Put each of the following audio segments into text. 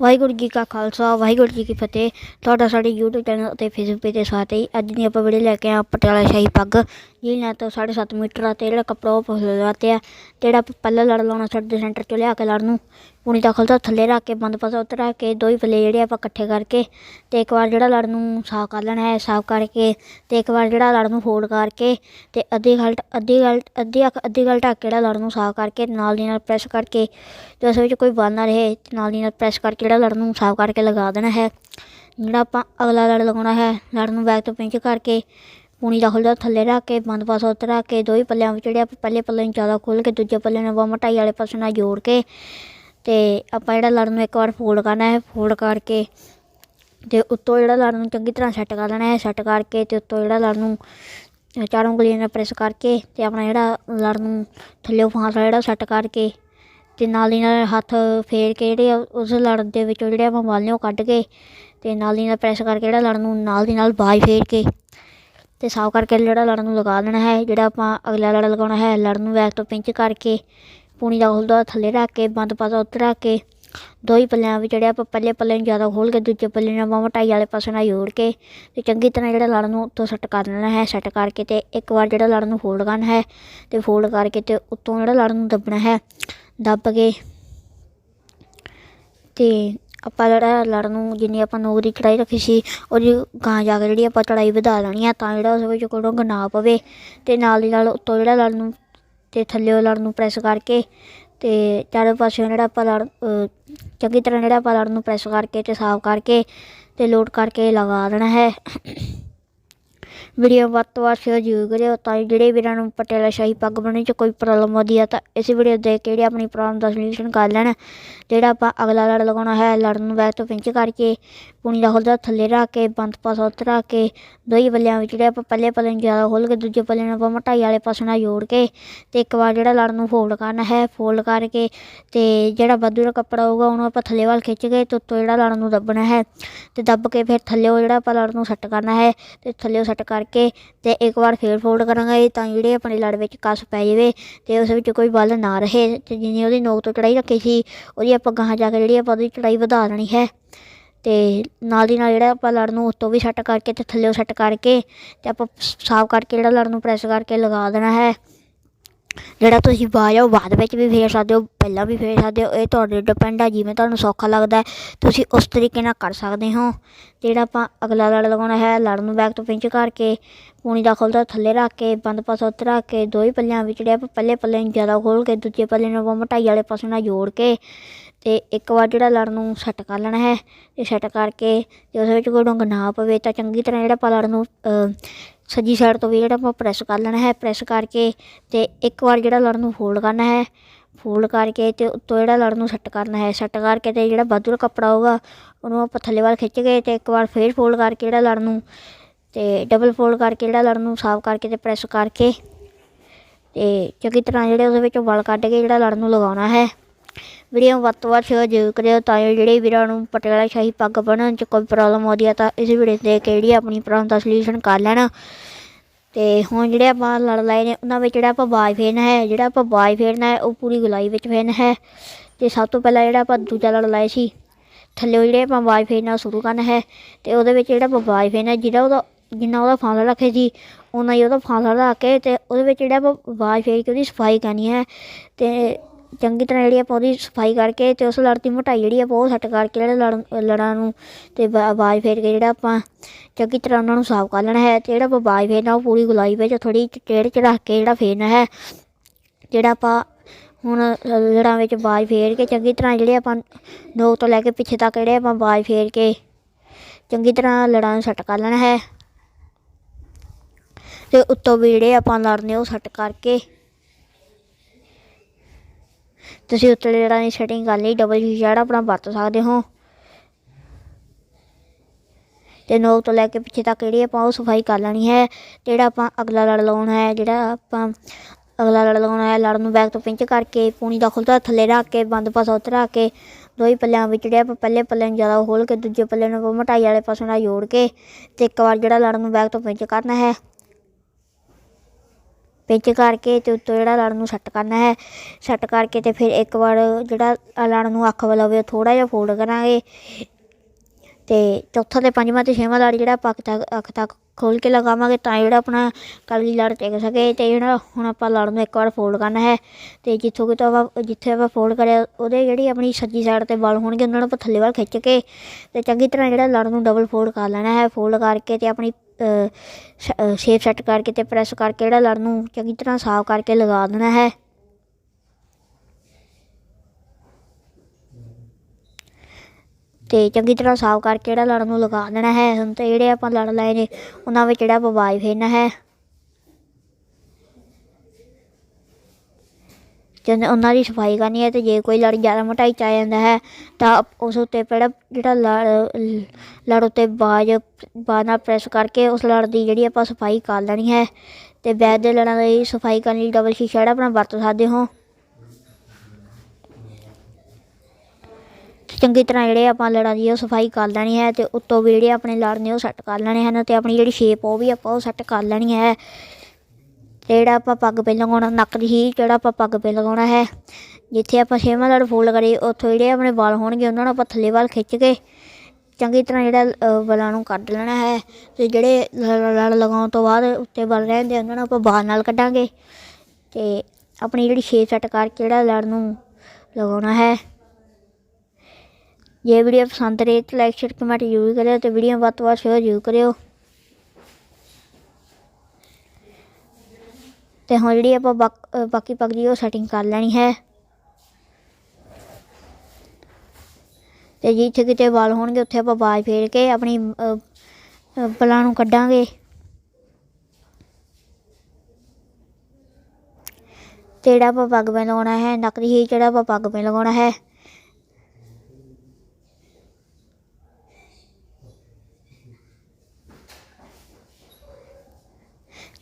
ਵਾਹਿਗੁਰੂ ਜੀ ਕਾ ਖਾਲਸਾ, ਵਾਹਿਗੁਰੂ ਜੀ ਕੀ ਫਤਿਹ। ਤੁਹਾਡਾ ਸਾਡੇ YouTube ਚੈਨਲ ਅਤੇ Facebook ਪੇਜ ਤੇ ਸਵਾਗਤ ਹੈ ਅੱਜ ਦੀ ਆਪਾਂ ਵੀਡੀਓ ਲੈ ਕੇ ਆਏ ਪਟਿਆਲਾ ਸ਼ਾਹੀ ਪੱਗ। ਜਿਹਦੇ ਨਾਲ ਤੋਂ 7.5 ਮੀਟਰ ਆ ਤੇ ਜਿਹੜਾ ਕੱਪੜਾ ਉਹ ਫਸਲਵਾਤੇ ਆ, ਜਿਹੜਾ ਆਪਾਂ ਪਹਿਲਾਂ ਲੜ ਲਾਉਣਾ ਸਾਡੇ ਸੈਂਟਰ ਚੋਂ ਲਿਆ ਕੇ ਲੜ ਨੂੰ। ਪੂਣੀ ਦਾ ਖਲਦਾ ਥੱਲੇ ਰੱਖ ਕੇ ਬੰਦ ਪਾਸਾ ਉੱਤੇ ਕੇ, ਦੋ ਹੀ ਪੱਲੇ ਜਿਹੜੇ ਆਪਾਂ ਇਕੱਠੇ ਕਰਕੇ ਤੇ ਇੱਕ ਵਾਰ ਜਿਹੜਾ ਲੜ ਨੂੰ ਸਾਫ਼ ਕਰ ਲੈਣਾ ਹੈ, ਸਾਫ਼ ਕਰਕੇ ਤੇ ਇੱਕ ਵਾਰ ਜਿਹੜਾ ਲੜ ਨੂੰ ਫੋਲਡ ਕਰਕੇ ਤੇ ਅੱਧੀ ਗਲਟ ਅੱਧੀ ਗਲਟ ਅੱਧੀ ਅੱਖ, ਅੱਧੀ ਗਲਟ ਢੱਕ ਕੇ ਜਿਹੜਾ ਲੜ ਨੂੰ ਸਾਫ਼ ਕਰਕੇ ਨਾਲ ਦੀ ਨਾਲ ਪ੍ਰੈਸ ਕਰਕੇ ਤੇ ਉਸ ਵਿੱਚ ਕੋਈ ਬਲ ਨਾ ਰਹੇ ਤੇ ਨਾਲ ਦੀ ਨਾਲ ਪ੍ਰੈਸ ਕਰਕੇ ਜਿਹੜਾ ਲੜ ਨੂੰ ਸਾਫ਼ ਕਰਕੇ ਲਗਾ ਦੇਣਾ ਹੈ। ਜਿਹੜਾ ਆਪਾਂ ਅਗਲਾ ਲੜ ਲਗਾਉਣਾ ਹੈ, ਲੜ ਨੂੰ ਬੈਕ ਤੋਂ ਪਿੰਚ ਕਰਕੇ ਪੂਣੀ ਦਾ ਖੁੱਲ੍ਹਾ ਥੱਲੇ ਰੱਖ ਕੇ, ਬੰਦ ਪਾਸਾ ਉੱਤੇ ਰੱਖ ਕੇ, ਦੋ ਹੀ ਪੱਲਿਆਂ ਵਿੱਚ ਜਿਹੜੇ ਆਪਾਂ ਪਹਿਲੇ ਪੱਲੇ ਨੂੰ ਜ਼ਿਆਦਾ ਖੋਲ੍ਹ ਕੇ, ਦੂਜੇ ਪੱਲੇ ਨੂੰ ਬਾਹਾਂ ਢਾਈ ਵਾਲੇ ਪਾਸੇ ਨਾਲ ਜੋੜ ਕੇ ਤੇ ਆਪਾਂ ਜਿਹੜਾ ਲੜ ਨੂੰ ਇੱਕ ਵਾਰ ਫੋਲਡ ਕਰਨਾ ਹੈ ਫੋਲਡ ਕਰਕੇ ਤੇ ਉੱਤੋਂ ਜਿਹੜਾ ਲੜ ਨੂੰ ਚੰਗੀ ਤਰ੍ਹਾਂ ਸੈੱਟ ਕਰ ਲੈਣਾ ਹੈ ਸੈੱਟ ਕਰਕੇ ਤੇ ਉੱਤੋਂ ਜਿਹੜਾ ਲੜ ਨੂੰ ਚਾਰੋਂ ਉਂਗਲੀਆਂ ਨਾਲ ਪ੍ਰੈਸ ਕਰਕੇ ਤੇ ਆਪਣਾ ਜਿਹੜਾ ਲੜ ਨੂੰ ਥੱਲੇ ਫਾਂਸਲਾ ਜਿਹੜਾ ਸੈੱਟ ਕਰਕੇ ਤੇ ਨਾਲ ਹੀ ਨਾਲ ਹੱਥ ਫੇਰ ਕੇ ਜਿਹੜੇ ਆ, ਉਸ ਲੜ ਦੇ ਵਿੱਚੋਂ ਜਿਹੜੇ ਆਪਾਂ ਵਾਲ ਨੇ ਉਹ ਕੱਢ ਕੇ ਤੇ ਨਾਲ ਦੀ ਨਾਲ ਪ੍ਰੈਸ ਕਰਕੇ ਜਿਹੜਾ ਲੜ ਨੂੰ ਨਾਲ ਦੀ ਨਾਲ ਬਾਜ ਫੇਰ ਕੇ ਤੇ ਸਾਫ਼ ਕਰਕੇ ਜਿਹੜਾ ਲੜ ਨੂੰ ਲਗਾ ਦੇਣਾ ਹੈ, ਜਿਹੜਾ ਆਪਾਂ ਅਗਲਾ ਲੜ ਲਗਾਉਣਾ ਹੈ ਲੜ ਨੂੰ ਬੈਕ ਤੋਂ ਪਿੰਚ ਕਰਕੇ ਪੂਣੀ ਦਾ ਖੁੱਲਦਾ ਥੱਲੇ ਰੱਖ ਕੇ, ਬੰਦ ਪਾਸਾ ਉੱਤੇ ਰੱਖ ਕੇ, ਦੋ ਹੀ ਪੱਲਿਆਂ ਵਿੱਚ ਜਿਹੜੇ ਆਪਾਂ ਪਹਿਲੇ ਪੱਲੇ ਨੂੰ ਜ਼ਿਆਦਾ ਖੋਲ੍ਹ ਕੇ, ਦੂਜੇ ਪੱਲੇ ਨਾਲ ਬਾਹਾਂ ਢਾਈ ਵਾਲੇ ਪਾਸੇ ਨਾਲ ਜੋੜ ਕੇ ਤੇ ਚੰਗੀ ਤਰ੍ਹਾਂ ਜਿਹੜਾ ਲੜ ਨੂੰ ਉੱਤੋਂ ਸੈੱਟ ਕਰ ਲੈਣਾ ਹੈ, ਸੈੱਟ ਕਰਕੇ ਤੇ ਇੱਕ ਵਾਰ ਜਿਹੜਾ ਲੜ ਨੂੰ ਫੋਲਡ ਕਰਨਾ ਹੈ ਤੇ ਫੋਲਡ ਕਰਕੇ ਤੇ ਉੱਤੋਂ ਜਿਹੜਾ ਲੜ ਨੂੰ ਦੱਬਣਾ ਹੈ, ਦੱਬ ਕੇ ਤੇ ਆਪਾਂ ਜਿਹੜਾ ਲੜ ਨੂੰ ਜਿੰਨੀ ਆਪਾਂ ਨੋਕ ਦੀ ਚੜਾਈ ਰੱਖੀ ਸੀ, ਉਹਦੀ ਗਾਂ ਜਾ ਕੇ ਜਿਹੜੀ ਆਪਾਂ ਚੜਾਈ ਵਧਾ ਲੈਣੀ ਆ ਤਾਂ ਜਿਹੜਾ ਉਸ ਵਿੱਚ ਕੋਈ ਰੰਗ ਨਾ ਪਵੇ ਤੇ ਨਾਲ ਦੀ ਨਾਲ ਉੱਤੋਂ ਜਿਹੜਾ ਲੜ ਨੂੰ ਤੇ ਥੱਲੇ ਲੜ ਨੂੰ ਪ੍ਰੈਸ ਕਰਕੇ ਤੇ ਚਾਰੇ ਪਾਸਿਓਂ ਜਿਹੜਾ ਆਪਾਂ ਲੜ ਚੰਗੀ ਤਰ੍ਹਾਂ ਜਿਹੜਾ ਆਪਾਂ ਲੜ ਨੂੰ ਪ੍ਰੈਸ ਕਰਕੇ ਤੇ ਸਾਫ਼ ਕਰਕੇ ਤੇ ਲੋਡ ਕਰਕੇ ਲਗਾ ਦੇਣਾ ਹੈ। ਵੀਡੀਓ ਵੱਧ ਤੋਂ ਵੱਧ ਸ਼ੇਅਰ ਜ਼ਰੂਰ ਕਰਿਓ ਤਾਂ ਕਿ ਜਿਹੜੇ ਵੀਰਾਂ ਨੂੰ ਪਟਿਆਲਾ ਸ਼ਾਹੀ ਪੱਗ ਬਣਨ ਚ ਕੋਈ ਪ੍ਰੋਬਲਮ ਆਉਂਦੀ ਆ ਤਾਂ ਇਸ ਵੀਡੀਓ ਦੇਖ ਕੇ ਜਿਹੜੇ ਆਪਣੀ ਪ੍ਰੋਬਲਮ ਦਾ ਸੋਲੂਸ਼ਨ ਕਰ ਲੈਣ, ਜਿਹੜਾ ਆਪਾਂ ਅਗਲਾ ਲੜ ਲਗਾਉਣਾ ਹੈ ਲੜ ਨੂੰ ਬੈਕ ਤੋਂ ਪਿੰਚ ਕਰਕੇ ਪੂਣੀ ਦਾ ਖੁੱਲਦਾ ਥੱਲੇ ਰੱਖ ਕੇ, ਬੰਦ ਪਾਸਾ ਉੱਤੇ ਰੱਖ ਕੇ ਦੋ ਹੀ ਪੱਲਿਆਂ ਵਿੱਚ ਜਿਹੜੇ ਆਪਾਂ ਪਹਿਲੇ ਪੱਲੇ ਨੂੰ ਜ਼ਿਆਦਾ ਖੋਲ੍ਹ ਕੇ ਦੂਜੇ ਪੱਲੇ ਨੂੰ ਆਪਾਂ ਮਟਾਈ ਵਾਲੇ ਪਾਸੇ ਨਾਲ ਜੋੜ ਕੇ ਤੇ ਇੱਕ ਵਾਰ ਜਿਹੜਾ ਲੜਨ ਨੂੰ ਫੋਲਡ ਕਰਨਾ ਹੈ ਫੋਲਡ ਕਰਕੇ ਤੇ ਜਿਹੜਾ ਵਾਧੂ ਦਾ ਕੱਪੜਾ ਹੋਊਗਾ ਉਹਨੂੰ ਆਪਾਂ ਥੱਲੇ ਵੱਲ ਖਿੱਚ ਕੇ ਤੇ ਉੱਤੋਂ ਜਿਹੜਾ ਲੜਨ ਨੂੰ ਦੱਬਣਾ ਹੈ ਤੇ ਦੱਬ ਕੇ ਫਿਰ ਥੱਲੇ ਉਹ ਜਿਹੜਾ ਆਪਾਂ ਲੜ ਨੂੰ ਸੈੱਟ ਕਰਨਾ ਹੈ ਤੇ ਥੱਲੇ ਸੈੱਟ ਕਰਕੇ ਤੇ ਇੱਕ ਵਾਰ ਫੇਰ ਫੋਲਡ ਕਰਾਂਗੇ ਤਾਂ ਜਿਹੜੇ ਆਪਣੀ ਲੜ ਵਿੱਚ ਕੱਸ ਪੈ ਜਾਵੇ ਤੇ ਉਸ ਵਿੱਚ ਕੋਈ ਬਲ ਨਾ ਰਹੇ ਤੇ ਜਿਵੇਂ ਉਹਦੀ ਨੋਕ ਤੋਂ ਚੜਾਈ ਰੱਖੀ ਸੀ, ਉਹਦੀ ਆਪਾਂ ਗਾਹਾਂ ਜਾ ਕੇ ਜਿਹੜੀ ਆਪਾਂ ਉਹਦੀ ਚੜਾਈ ਵਧਾ ਦੇਣੀ ਹੈ। ਤੇ ਨਾਲ ਦੀ ਨਾਲ ਜਿਹੜਾ ਆਪਾਂ ਲੜ ਨੂੰ ਉੱਤੋਂ ਵੀ ਸੈੱਟ ਕਰਕੇ ਤੇ ਥੱਲੇੋਂ ਸੈੱਟ ਕਰਕੇ ਤੇ ਆਪਾਂ ਸਾਫ਼ ਕਰਕੇ ਜਿਹੜਾ ਲੜ ਨੂੰ ਪ੍ਰੈਸ ਕਰਕੇ ਲਗਾ ਦੇਣਾ ਹੈ। ਜਿਹੜਾ ਤੁਸੀਂ ਬਾਜ ਆ ਉਹ ਬਾਅਦ ਵਿੱਚ ਵੀ ਫੇਰ ਸਕਦੇ ਹੋ, ਪਹਿਲਾਂ ਵੀ ਫੇਰ ਸਕਦੇ ਹੋ, ਇਹ ਤੁਹਾਡੇ ਡਿਪੈਂਡ ਆ, ਜਿਵੇਂ ਤੁਹਾਨੂੰ ਸੌਖਾ ਲੱਗਦਾ ਤੁਸੀਂ ਉਸ ਤਰੀਕੇ ਨਾਲ ਕਰ ਸਕਦੇ ਹੋ। ਜਿਹੜਾ ਆਪਾਂ ਅਗਲਾ ਲੜ ਲਗਾਉਣਾ ਹੈ ਲੜ ਨੂੰ ਬੈਕ ਤੋਂ ਪਿੰਚ ਕਰਕੇ, ਪੂਣੀ ਦਾ ਖੁੱਲਦਾ ਥੱਲੇ ਰੱਖ ਕੇ, ਬੰਦ ਪਾਸਾ ਉੱਤੇ ਰੱਖ ਕੇ, ਦੋ ਹੀ ਪੱਲਿਆਂ ਵਿੱਚ ਜਿਹੜੇ ਆਪਾਂ ਪਹਿਲੇ ਪੱਲੇ ਨੂੰ ਜ਼ਿਆਦਾ ਖੋਲ੍ਹ ਕੇ, ਦੂਜੇ ਪੱਲੇ ਨੂੰ ਆਪਾਂ ਮਟਾਈ ਵਾਲੇ ਪਾਸੇ ਨਾਲ ਜੋੜ ਕੇ, ਤੇ ਇੱਕ ਵਾਰ ਜਿਹੜਾ ਲੜ ਨੂੰ ਸੈੱਟ ਕਰ ਲੈਣਾ ਹੈ, ਤੇ ਸੈੱਟ ਕਰਕੇ, ਤੇ ਉਸ ਵਿੱਚ ਕੋਈ ਡੰਗ ਨਾ ਪਵੇ, ਤਾਂ ਚੰਗੀ ਤਰ੍ਹਾਂ ਜਿਹੜਾ ਆਪਾਂ ਲੜ ਨੂੰ ਸੱਜੀ ਸਾਈਡ ਤੋਂ ਵੀ ਜਿਹੜਾ ਆਪਾਂ ਪ੍ਰੈਸ ਕਰ ਲੈਣਾ ਹੈ ਪ੍ਰੈਸ ਕਰਕੇ ਤੇ ਇੱਕ ਵਾਰ ਜਿਹੜਾ ਲੜ ਨੂੰ ਫੋਲਡ ਕਰਨਾ ਹੈ ਫੋਲਡ ਕਰਕੇ ਤੇ ਉੱਤੋਂ ਜਿਹੜਾ ਲੜ ਨੂੰ ਸੈੱਟ ਕਰਨਾ ਹੈ ਸੈੱਟ ਕਰਕੇ ਤੇ ਜਿਹੜਾ ਵਾਧੂ ਦਾ ਕੱਪੜਾ ਹੋਊਗਾ, ਉਹਨੂੰ ਆਪਾਂ ਥੱਲੇ ਵੱਲ ਖਿੱਚ ਕੇ ਤੇ ਇੱਕ ਵਾਰ ਫੇਰ ਫੋਲਡ ਕਰਕੇ ਜਿਹੜਾ ਲੜ ਨੂੰ ਤੇ ਡਬਲ ਫੋਲਡ ਕਰਕੇ ਜਿਹੜਾ ਲੜ ਨੂੰ ਸਾਫ਼ ਕਰਕੇ ਤੇ ਪ੍ਰੈਸ ਕਰਕੇ ਤੇ ਚੰਗੀ ਤਰ੍ਹਾਂ ਜਿਹੜੇ ਉਹਦੇ ਵਿੱਚੋਂ ਵਲ ਕੱਢ ਕੇ ਜਿਹੜਾ ਲੜ ਨੂੰ ਲਗਾਉਣਾ ਹੈ। ਵੀਡੀਓ ਵੱਧ ਤੋਂ ਵੱਧ ਸ਼ੇਅਰ ਜ਼ਰੂਰ ਕਰਿਓ ਤਾਂ ਜੋ ਜਿਹੜੇ ਵੀਰਾਂ ਨੂੰ ਪਟਿਆਲਾ ਸ਼ਾਹੀ ਪੱਗ ਬਣਨ ਚ ਕੋਈ ਪ੍ਰੋਬਲਮ ਆਉਂਦੀ ਆ ਤਾਂ ਇਸ ਵੀਡੀਓ ਦੇਖ ਕੇ ਜਿਹੜੀ ਆਪਣੀ ਪ੍ਰੋਬਲਮ ਦਾ ਸੋਲੂਸ਼ਨ ਕਰ ਲੈਣਾ। ਤੇ ਹੁਣ ਜਿਹੜੇ ਆਪਾਂ ਲੜ ਲਾਏ ਨੇ, ਉਹਨਾਂ ਵਿੱਚ ਜਿਹੜਾ ਆਪਾਂ ਬਾਜ ਫੇਰਨਾ ਹੈ, ਜਿਹੜਾ ਆਪਾਂ ਬਾਜ ਫੇਰਨਾ ਹੈ, ਉਹ ਪੂਰੀ ਗੁਲਾਈ ਵਿੱਚ ਫੇਰਨਾ ਹੈ। ਤੇ ਸਭ ਤੋਂ ਪਹਿਲਾਂ ਜਿਹੜਾ ਆਪਾਂ ਦੂਜਾ ਲੜ ਲਾਏ ਸੀ, ਥੱਲੇ ਜਿਹੜੇ ਆਪਾਂ ਬਾਜ ਫੇਰਨਾ ਸ਼ੁਰੂ ਕਰਨਾ ਹੈ, ਤੇ ਉਹਦੇ ਵਿੱਚ ਜਿਹੜਾ ਆਪਾਂ ਬਾਜ ਫੇਰਨਾ ਜਿਹੜਾ ਉਹਦਾ ਜਿੰਨਾ ਉਹਦਾ ਫਾਂਸਲਾ ਰੱਖੇ ਸੀ, ਉਹਨਾਂ ਹੀ ਉਹਦਾ ਫਾਂਸਲਾ ਰੱਖ ਕੇ ਤੇ ਉਹਦੇ ਵਿੱਚ ਜਿਹੜਾ ਆਪਾਂ ਬਾਜ ਫੇਰ ਕੇ ਉਹਦੀ ਸਫ਼ਾਈ ਕਰਨੀ ਹੈ। ਤੇ ਚੰਗੀ ਤਰ੍ਹਾਂ ਜਿਹੜੀ ਆਪਾਂ ਉਹਦੀ ਸਫ਼ਾਈ ਕਰਕੇ ਤੇ ਉਸ ਲੜ ਦੀ ਮੋਟਾਈ ਜਿਹੜੀ ਆਪਾਂ ਉਹ ਸੈੱਟ ਕਰਕੇ ਜਿਹੜਾ ਲੜ ਲੜਾਂ ਨੂੰ ਤੇ ਬਾ- ਬਾਜ ਫੇਰ ਕੇ ਜਿਹੜਾ ਆਪਾਂ ਚੰਗੀ ਤਰ੍ਹਾਂ ਉਹਨਾਂ ਨੂੰ ਸਾਫ਼ ਕਰ ਲੈਣਾ ਹੈ ਤੇ ਜਿਹੜਾ ਆਪਾਂ ਬਾਜ ਫੇਰਨਾ ਉਹ ਪੂਰੀ ਗੁਲਾਈ ਵਿੱਚ ਥੋੜੀ ਟੇੜ ਚ ਰੱਖ ਕੇ ਜਿਹੜਾ ਫੇਰਨਾ ਹੈ, ਜਿਹੜਾ ਆਪਾਂ ਹੁਣ ਲੜਾਂ ਵਿੱਚ ਬਾਜ ਫੇਰ ਕੇ ਚੰਗੀ ਤਰ੍ਹਾਂ ਜਿਹੜੇ ਆਪਾਂ ਨੋਕ ਤੋਂ ਲੈ ਕੇ ਪਿੱਛੇ ਤੱਕ ਜਿਹੜੇ ਆਪਾਂ ਬਾਜ ਫੇਰ ਕੇ ਚੰਗੀ ਤਰ੍ਹਾਂ ਲੜਾਂ ਨੂੰ ਸੈੱਟ ਕਰ ਲੈਣਾ ਹੈ ਤੇ ਉੱਤੋਂ ਵੀ ਜਿਹੜੇ ਆਪਾਂ ਲੜਨੇ ਉਹ ਸੈੱਟ ਕਰਕੇ ਤੁਸੀਂ ਉੱਤਲੇ ਲੜਾਂ ਦੀ ਸੈਟਿੰਗ ਕਰ ਲਈ ਡਬਲ ਜਿਹੜਾ ਆਪਣਾ ਵਰਤ ਸਕਦੇ ਹੋ। ਤੇ ਨੋਕ ਤੋਂ ਲੈ ਕੇ ਪਿੱਛੇ ਤੱਕ ਜਿਹੜੀ ਆਪਾਂ ਉਹ ਸਫ਼ਾਈ ਕਰ ਲੈਣੀ ਹੈ ਤੇ ਜਿਹੜਾ ਆਪਾਂ ਅਗਲਾ ਲੜ ਲਾਉਣਾ ਹੈ, ਜਿਹੜਾ ਆਪਾਂ ਅਗਲਾ ਲੜ ਲਾਉਣਾ ਹੈ ਲੜ ਨੂੰ ਬੈਕ ਤੋਂ ਪਿੰਚ ਕਰਕੇ, ਪੂਣੀ ਦਾ ਖੁੱਲਦਾ ਥੱਲੇ ਰੱਖ ਕੇ, ਬੰਦ ਪਾਸਾ ਉੱਤੇ ਰੱਖ ਕੇ ਦੋ ਹੀ ਪੱਲਿਆਂ ਵਿੱਚ ਜਿਹੜੇ ਆਪਾਂ ਪਹਿਲੇ ਪੱਲੇ ਨੂੰ ਜ਼ਿਆਦਾ ਖੋਲ੍ਹ ਕੇ, ਦੂਜੇ ਪੱਲੇ ਨੂੰ ਆਪਾਂ ਮਟਾਈ ਵਾਲੇ ਪਾਸੇ ਨਾਲ ਜੋੜ ਕੇ, ਤੇ ਇੱਕ ਵਾਰ ਜਿਹੜਾ ਲੜ ਨੂੰ ਬੈਕ ਤੋਂ ਪਿੰਚ ਕਰਨਾ ਹੈ। ਪਿੰਚ ਕਰਕੇ ਤੇ ਉੱਤੋਂ ਜਿਹੜਾ ਲੜ ਨੂੰ ਸੈੱਟ ਕਰਨਾ ਹੈ, ਸੈੱਟ ਕਰਕੇ ਤੇ ਫਿਰ ਇੱਕ ਵਾਰ ਜਿਹੜਾ ਲੜ ਨੂੰ ਅੱਖ ਵੱਲ ਹੋਵੇ ਥੋੜ੍ਹਾ ਜਿਹਾ ਫੋਲਡ ਕਰਾਂਗੇ। ਤੇ ਚੌਥਾ ਤੇ ਪੰਜਵਾਂ ਤੇ ਛੇਵਾਂ ਲੜ ਜਿਹੜਾ ਆਪਾਂ ਅੱਖ ਤੱਕ ਅੱਖ ਤੱਕ ਖੋਲ ਕੇ ਲਗਾਵਾਂਗੇ, ਤਾਂ ਜਿਹੜਾ ਆਪਣਾ ਕਲਗੀ ਲੜ ਟਿਕ ਸਕੇ ਤੇ ਜਿਹੜਾ ਹੁਣ ਆਪਾਂ ਲੜ ਨੂੰ ਇੱਕ ਵਾਰ ਫੋਲਡ ਕਰਨਾ ਹੈ ਤੇ ਜਿੱਥੋਂ ਕਿਤੋਂ ਆਪਾਂ, ਜਿੱਥੇ ਆਪਾਂ ਫੋਲਡ ਕਰਿਆ, ਉਹਦੇ ਜਿਹੜੀ ਆਪਣੀ ਸੱਜੀ ਸਾਈਡ ਤੇ ਬਲ ਹੋਣਗੇ, ਉਹਨਾਂ ਨੂੰ ਆਪਾਂ ਥੱਲੇ ਵੱਲ ਖਿੱਚ ਕੇ ਤੇ ਚੰਗੀ ਤਰ੍ਹਾਂ ਜਿਹੜਾ ਲੜ ਨੂੰ ਡਬਲ ਫੋਲਡ ਕਰ ਲੈਣਾ ਹੈ ਫੋਲਡ ਕਰਕੇ ਤੇ ਆਪਣੀ ਸ਼ੇਪ ਸੈੱਟ ਕਰਕੇ ਤੇ ਪ੍ਰੈਸ ਕਰਕੇ ਜਿਹੜਾ ਲੜ ਨੂੰ ਚੰਗੀ ਤਰ੍ਹਾਂ ਸਾਫ਼ ਕਰਕੇ ਲਗਾ ਦੇਣਾ ਹੈ। ਤੇ ਚੰਗੀ ਤਰ੍ਹਾਂ ਸਾਫ਼ ਕਰਕੇ ਜਿਹੜਾ ਲੜ ਨੂੰ ਲਗਾ ਦੇਣਾ ਹੈ। ਹੁਣ ਤੇ ਜਿਹੜੇ ਆਪਾਂ ਲੜ ਲਾਏ ਨੇ, ਉਹਨਾਂ ਵਿੱਚ ਜਿਹੜਾ ਆਪਾਂ ਬਾਜ ਫੇਰਨਾ ਹੈ। ਜਦ ਉਹਨਾਂ ਦੀ ਸਫ਼ਾਈ ਕਰਨੀ ਹੈ ਤੇ ਜੇ ਕੋਈ ਲੜ ਜ਼ਿਆਦਾ ਮੋਟਾਈ ਚ ਆ ਜਾਂਦਾ ਹੈ, ਤਾਂ ਉਸ ਉੱਤੇ ਪਹਿਲਾਂ ਜਿਹੜਾ ਲੜ ਲੜ ਉੱਤੇ ਬਾਜ ਬਾਜ ਨਾਲ ਪ੍ਰੈਸ ਕਰਕੇ ਉਸ ਲੜ ਦੀ ਜਿਹੜੀ ਆਪਾਂ ਸਫ਼ਾਈ ਕਰ ਲੈਣੀ ਹੈ। ਤੇ ਬੈਕ ਦੇ ਲੜਾਂ ਦੀ ਸਫ਼ਾਈ ਕਰਨ ਲਈ ਡਬਲ ਸ਼ੀਸ਼ਾ ਜਿਹੜਾ ਆਪਣਾ ਵਰਤ ਸਕਦੇ ਹੋ। ਚੰਗੀ ਤਰ੍ਹਾਂ ਜਿਹੜੇ ਆਪਾਂ ਲੜਾਂ ਦੀ ਉਹ ਸਫ਼ਾਈ ਕਰ ਲੈਣੀ ਹੈ ਤੇ ਉੱਤੋਂ ਵੀ ਜਿਹੜੇ ਆਪਣੇ ਲੜ ਨੇ ਉਹ ਸੈੱਟ ਕਰ ਲੈਣੇ ਹਨ ਤੇ ਆਪਣੀ ਜਿਹੜੀ ਸ਼ੇਪ ਉਹ ਵੀ ਆਪਾਂ ਉਹ ਸੈੱਟ ਕਰ ਲੈਣੀ ਹੈ। ਤੇ ਜਿਹੜਾ ਆਪਾਂ ਪੱਗ ਪੇ ਲਗਾਉਣਾ ਨੱਕ ਦੀ ਹੀ ਜਿਹੜਾ ਆਪਾਂ ਪੱਗ ਪੇ ਲਗਾਉਣਾ ਹੈ। ਜਿੱਥੇ ਆਪਾਂ ਛੇਵਾਂ ਲੜ ਫੋਲਡ ਕਰੇ ਉੱਥੋਂ ਜਿਹੜੇ ਆਪਣੇ ਵਾਲ ਹੋਣਗੇ ਉਹਨਾਂ ਨੂੰ ਆਪਾਂ ਥੱਲੇ ਵੱਲ ਖਿੱਚ ਕੇ ਚੰਗੀ ਤਰ੍ਹਾਂ ਜਿਹੜਾ ਅ, ਵਾਲਾਂ ਨੂੰ ਕੱਢ ਲੈਣਾ ਹੈ। ਤੇ ਜਿਹੜੇ ਲ- ਲੜ ਲਗਾਉਣ ਤੋਂ ਬਾਅਦ ਉੱਤੇ ਵਾਲ ਰਹਿੰਦੇ ਉਹਨਾਂ ਨੂੰ ਆਪਾਂ ਬਾਹਰ ਨਾਲ ਕੱਢਾਂਗੇ। ਤੇ ਆਪਣੀ ਜਿਹੜੀ ਸ਼ੇਪ ਸੈੱਟ ਕਰਕੇ ਜਿਹੜਾ ਲੜ ਨੂੰ ਲਗਾਉਣਾ ਹੈ। ਜੇ ਵੀਡੀਓ ਪਸੰਦ ਰਹੇ ਤਾਂ ਲਾਈਕ ਸ਼ੇਅਰ ਕਮੈਂਟ ਜ਼ਰੂਰ ਕਰਿਓ ਤੇ ਵੀਡੀਓ ਵੱਧ ਤੋਂ ਵੱਧ ਸ਼ੇਅਰ ਜ਼ਰੂਰ ਕਰਿਓ ਤੇ ਹੁਣ ਜਿਹੜੀ ਆਪਾਂ ਬਾਕ- ਬਾਕੀ ਪੱਗ ਦੀ ਉਹ ਸੈਟਿੰਗ ਕਰ ਲੈਣੀ ਹੈ ਤੇ ਜਿੱਥੇ ਕਿਤੇ ਵਾਲ ਹੋਣਗੇ ਉੱਥੇ ਆਪਾਂ ਬਾਜ ਫੇਰ ਕੇ ਆਪਣੀ ਪਲਾਂ ਨੂੰ ਕੱਢਾਂਗੇ ਤੇ ਜਿਹੜਾ ਆਪਾਂ ਪੱਗ ਪੇ ਲਗਾਉਣਾ ਹੈ ਨੱਕ ਹੀ ਜਿਹੜਾ ਆਪਾਂ ਪੱਗ ਪੇ ਲਗਾਉਣਾ ਹੈ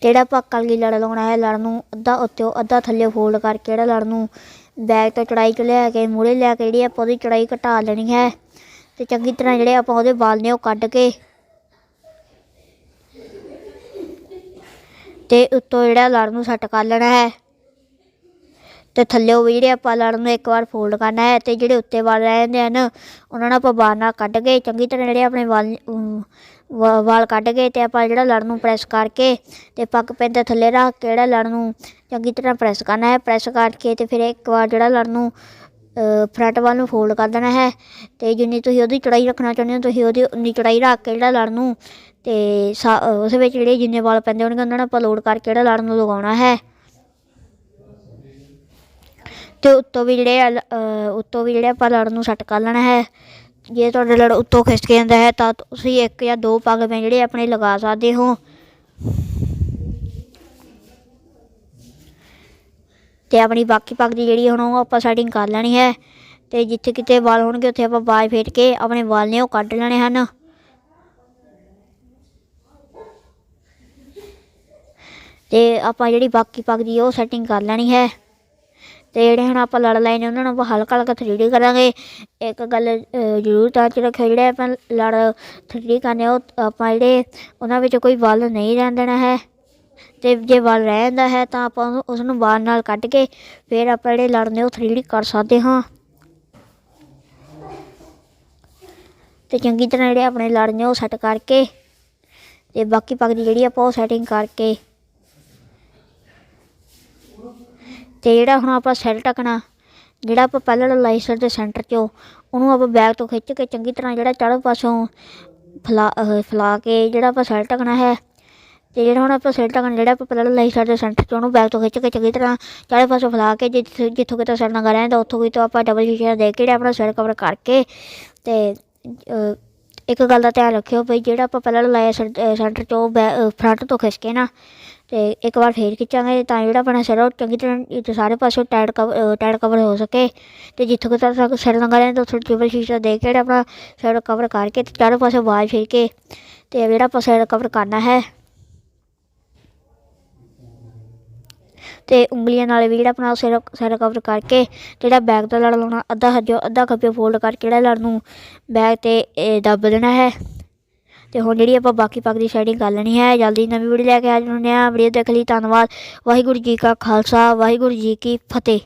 ਜਿਹੜਾ ਆਪਾਂ ਕਲਗੀ ਲੜ ਲਾਉਣਾ ਹੈ ਲੜ ਨੂੰ ਅੱਧਾ ਉੱਤੇ ਅੱਧਾ ਥੱਲੇ ਫੋਲਡ ਕਰਕੇ ਜਿਹੜਾ ਲੜ ਨੂੰ ਬੈਗ ਤੋਂ ਚੜਾਈ ਚ ਲਿਆ ਕੇ, ਮੂਹਰੇ ਲਿਆ ਕੇ ਜਿਹੜੀ ਆਪਾਂ ਉਹਦੀ ਚੜਾਈ ਘਟਾ ਲੈਣੀ ਹੈ ਤੇ ਚੰਗੀ ਤਰ੍ਹਾਂ ਜਿਹੜੇ ਆਪਾਂ ਉਹਦੇ ਵਾਲ ਨੇ ਉਹ ਕੱਢ ਕੇ ਤੇ ਉੱਤੋਂ ਜਿਹੜਾ ਲੜ ਨੂੰ ਸੈੱਟ ਕਰ ਲੈਣਾ ਹੈ ਤੇ ਥੱਲੇ ਵੀ ਜਿਹੜੇ ਆਪਾਂ ਲੜ ਨੂੰ ਇੱਕ ਵਾਰ ਫੋਲਡ ਕਰਨਾ ਹੈ ਤੇ ਜਿਹੜੇ ਉੱਤੇ ਵਾਲ ਰਹਿ ਜਾਂਦੇ ਹਨ, ਉਹਨਾਂ ਨੂੰ ਆਪਾਂ ਬਾਹਰ ਨਾਲ ਕੱਢ ਕੇ ਚੰਗੀ ਤਰ੍ਹਾਂ ਜਿਹੜੇ ਆਪਣੇ ਵਾਲ ਵਾਲ ਕੱਢ ਕੇ ਤੇ ਆਪਾਂ ਜਿਹੜਾ ਲੜ ਨੂੰ ਪ੍ਰੈਸ ਕਰਕੇ ਤੇ ਪੱਗ ਪੈਂਦੇ ਥੱਲੇ ਰੱਖ ਕੇ ਜਿਹੜਾ ਲੜ ਨੂੰ ਚੰਗੀ ਤਰ੍ਹਾਂ ਪ੍ਰੈਸ ਕਰਨਾ ਹੈ। ਪ੍ਰੈਸ ਕਰਕੇ ਤੇ ਫਿਰ ਇੱਕ ਵਾਰ ਜਿਹੜਾ ਲੜ ਨੂੰ ਫਰੰਟ ਵੱਲ ਨੂੰ ਫੋਲਡ ਕਰ ਦੇਣਾ ਹੈ ਤੇ ਜਿੰਨੀ ਤੁਸੀਂ ਉਹਦੀ ਚੜਾਈ ਰੱਖਣਾ ਚਾਹੁੰਦੇ ਹੋ ਤੁਸੀਂ ਉਹਦੀ ਉਨੀ ਚੜਾਈ ਰੱਖ ਕੇ ਜਿਹੜਾ ਲੜ ਨੂੰ ਤੇ ਸਾ- ਅ, ਉਸ ਵਿੱਚ ਜਿਹੜੇ ਜਿੰਨੇ ਵਾਲ ਪੈਂਦੇ ਹੋਣਗੇ ਉਹਨਾਂ ਨੂੰ ਆਪਾਂ ਲੋਡ ਕਰਕੇ ਜਿਹੜਾ ਲੜ ਨੂੰ ਲਗਾਉਣਾ ਹੈ। ਤੇ ਉੱਤੋਂ ਵੀ ਜਿਹੜੇ ਆ ਲ- ਉੱਤੋਂ ਵੀ ਜਿਹੜੇ ਆਪਾਂ ਲੜ ਨੂੰ ਸੈੱਟ ਕਰ ਲੈਣਾ ਹੈ। ਜੇ ਤੁਹਾਡਾ ਲੜ ਉੱਤੋਂ ਖਿਸਕ ਜਾਂਦਾ ਹੈ, ਤਾਂ ਤੁਸੀਂ ਇੱਕ ਜਾਂ ਦੋ ਪੱਗ ਪੈ ਜਿਹੜੇ ਆਪਣੇ ਲਗਾ ਸਕਦੇ ਹੋ। ਤੇ ਆਪਣੀ ਬਾਕੀ ਪੱਗ ਦੀ ਜਿਹੜੀ ਹੁਣ ਉਹ ਆਪਾਂ ਸੈਟਿੰਗ ਕਰ ਲੈਣੀ ਹੈ। ਤੇ ਜਿੱਥੇ ਕਿਤੇ ਵਾਲ ਹੋਣਗੇ, ਉੱਥੇ ਆਪਾਂ ਬਾਜ ਫੇਟ ਕੇ ਆਪਣੇ ਵਾਲ ਨੇ ਉਹ ਕੱਢ ਲੈਣੇ ਹਨ। ਤੇ ਆਪਾਂ ਜਿਹੜੀ ਬਾਕੀ ਪੱਗ ਦੀ ਉਹ ਸੈਟਿੰਗ ਕਰ ਲੈਣੀ ਹੈ। ਤੇ ਜਿਹੜੇ ਹੁਣ ਆਪਾਂ ਲੜ ਲਾਏ ਨੇ, ਉਹਨਾਂ ਨੂੰ ਆਪਾਂ ਹਲਕਾ ਹਲਕਾ 3D ਕਰਾਂਗੇ। ਇੱਕ ਗੱਲ ਜ਼ਰੂਰ ਤਾਂ ਚ ਰੱਖਿਓ, ਜਿਹੜੇ ਆਪਾਂ ਲੜ 3D ਕਰਨੇ ਉਹ ਆਪਾਂ ਜਿਹੜੇ ਉਹਨਾਂ ਵਿੱਚ ਕੋਈ ਵੱਲ ਨਹੀਂ ਰਹਿਣ ਦੇਣਾ ਹੈ। ਤੇ ਜੇ ਵੱਲ ਰਹਿ ਜਾਂਦਾ ਹੈ, ਤਾਂ ਆਪਾਂ ਉਹਨੂੰ- ਉਸ ਨੂੰ ਬਾਹਰ ਨਾਲ ਕੱਢ ਕੇ ਫਿਰ ਆਪਾਂ ਜਿਹੜੇ ਲੜਨੇ, ਉਹ 3D ਕਰ ਸਕਦੇ ਹਾਂ। ਤੇ ਚੰਗੀ ਤਰ੍ਹਾਂ ਜਿਹੜੇ ਆਪਣੇ ਲੜਨੇ, ਉਹ ਸੈੱਟ ਕਰਕੇ ਤੇ ਬਾਕੀ ਪੱਗ ਦੀ ਜਿਹੜੀ ਆਪਾਂ ਉਹ ਸੈਟਿੰਗ ਕਰਕੇ ਤੇ ਜਿਹੜਾ ਹੁਣ ਆਪਾਂ ਸੈੱਲ ਟਕਣਾ ਜਿਹੜਾ ਆਪਾਂ ਪਹਿਲਾਂ ਲਾਈਸਰ ਦੇ ਸੈਂਟਰ 'ਚੋਂ ਉਹਨੂੰ ਆਪਾਂ ਬੈਗ ਤੋਂ ਖਿੱਚ ਕੇ ਚੰਗੀ ਤਰ੍ਹਾਂ ਜਿਹੜਾ ਚਾਰੋਂ ਪਾਸੋਂ ਫਲਾ ਫਲਾ ਕੇ ਜਿਹੜਾ ਆਪਾਂ ਸੈੱਲ ਟਕਣਾ ਹੈ, ਤੇ ਜਿਹੜਾ ਹੁਣ ਆਪਾਂ ਸੈੱਲ ਟਕਣਾ ਜਿਹੜਾ ਆਪਾਂ ਪਹਿਲਾਂ ਲਾਈਸਰ ਦੇ ਸੈਂਟਰ 'ਚੋਂ ਉਹਨੂੰ ਬੈਕ ਤੋਂ ਖਿੱਚ ਕੇ ਚੰਗੀ ਤਰ੍ਹਾਂ ਚਾਰੋਂ ਪਾਸੋਂ ਫਲਾ ਕੇ ਜਿੱਥੋਂ ਜਿੱਥੋਂ ਕਿਤੇ ਸੈੱਲ ਨਗਾ ਰਹਿੰਦਾ, ਉੱਥੋਂ ਕੋਈ ਤੋਂ ਆਪਾਂ ਡਬਲ ਸ਼ੀਸ਼ਾ ਦੇ ਕੇ ਜਿਹੜਾ ਆਪਣਾ ਸੈੱਲ ਕਵਰ ਕਰਕੇ ਤੇ ਇੱਕ ਗੱਲ ਦਾ ਧਿਆਨ ਰੱਖਿਓ ਵੀ ਜਿਹੜਾ ਆਪਾਂ ਪਹਿਲਾਂ ਲਾਇਆ ਸੈਂਟਰ 'ਚੋਂ ਫਰੰਟ ਤੋਂ ਖਿੱਚ ਕੇ ਨਾ ਤੇ ਇੱਕ ਵਾਰ ਫੇਰ ਖਿੱਚਾਂਗੇ ਤਾਂ ਜਿਹੜਾ ਆਪਣਾ ਸਿਰ ਉਹ ਚੰਗੀ ਤਰ੍ਹਾਂ ਸਾਰੇ ਪਾਸੇ ਟਾਈਟ ਕਵਰ ਟਾਈਟ ਕਵਰ ਹੋ ਸਕੇ। ਤੇ ਜਿੱਥੋਂ ਕਿਤੇ ਤੱਕ ਸਿਰ ਲੰਗਾ ਰਹੇ ਤਾਂ ਉੱਥੋਂ ਟੇਬਲ ਸ਼ੀਸ਼ਾ ਦੇ ਕੇ ਜਿਹੜਾ ਆਪਣਾ ਸਿਰ ਕਵਰ ਕਰਕੇ ਤੇ ਚਾਰੋਂ ਪਾਸੇ ਆਵਾਜ਼ ਫੇਰ ਕੇ ਤੇ ਜਿਹੜਾ ਆਪਾਂ ਸਿਰ ਕਵਰ ਕਰਨਾ ਹੈ। ਤੇ ਉਂਗਲੀਆਂ ਨਾਲ ਵੀ ਜਿਹੜਾ ਆਪਣਾ ਸਿਰ ਸਿਰ ਕਵਰ ਕਰਕੇ ਜਿਹੜਾ ਬੈਗ ਦਾ ਲੜ ਲਾਉਣਾ, ਅੱਧਾ ਹੱਜੋ ਅੱਧਾ ਖੱਬੇ ਫੋਲਡ ਕਰਕੇ ਜਿਹੜਾ ਲੜ ਨੂੰ ਬੈਗ ਤੇ ਦੱਬ ਦੇਣਾ ਹੈ। ਤੇ ਹੁਣ ਜਿਹੜੀ ਆਪਾਂ ਬਾਕੀ ਪੱਗ ਦੀ ਸ਼ੈਡਿੰਗ ਕਰ ਲੈਣੀ ਹੈ, ਜਲਦੀ ਨਵੀਂ ਵੀਡੀਓ ਲੈ ਕੇ ਆ ਜਾਂਦੇ ਹਾਂ। ਵੀਡੀਓ ਦੇਖ ਲਈ, ਧੰਨਵਾਦ। ਵਾਹਿਗੁਰੂ ਜੀ ਕਾ ਖਾਲਸਾ, ਵਾਹਿਗੁਰੂ ਜੀ ਕੀ ਫਤਿਹ।